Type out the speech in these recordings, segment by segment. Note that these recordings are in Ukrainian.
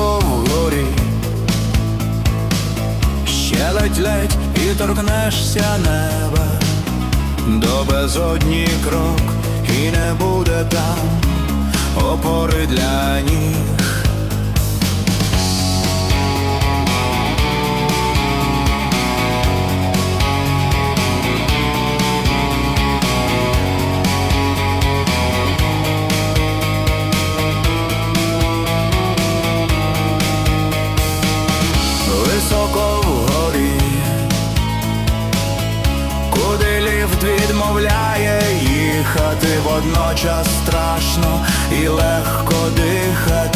вгорі, ще ледь-ледь і торкнешся неба, до безодні крок, і не буде там опори для ніг. Водночас страшно і легко дихати,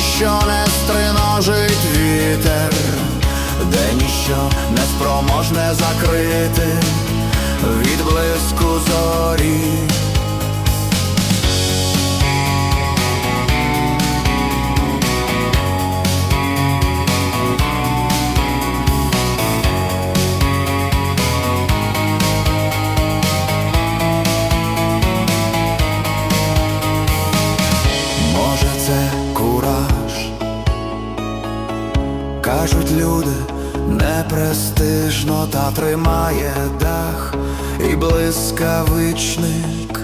ніщо не стриножить вітер, де ніщо не спроможне закрити від блиску зорі. Кажуть люди, непрестижно та тримає дах і блискавичник.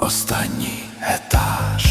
Останній етаж.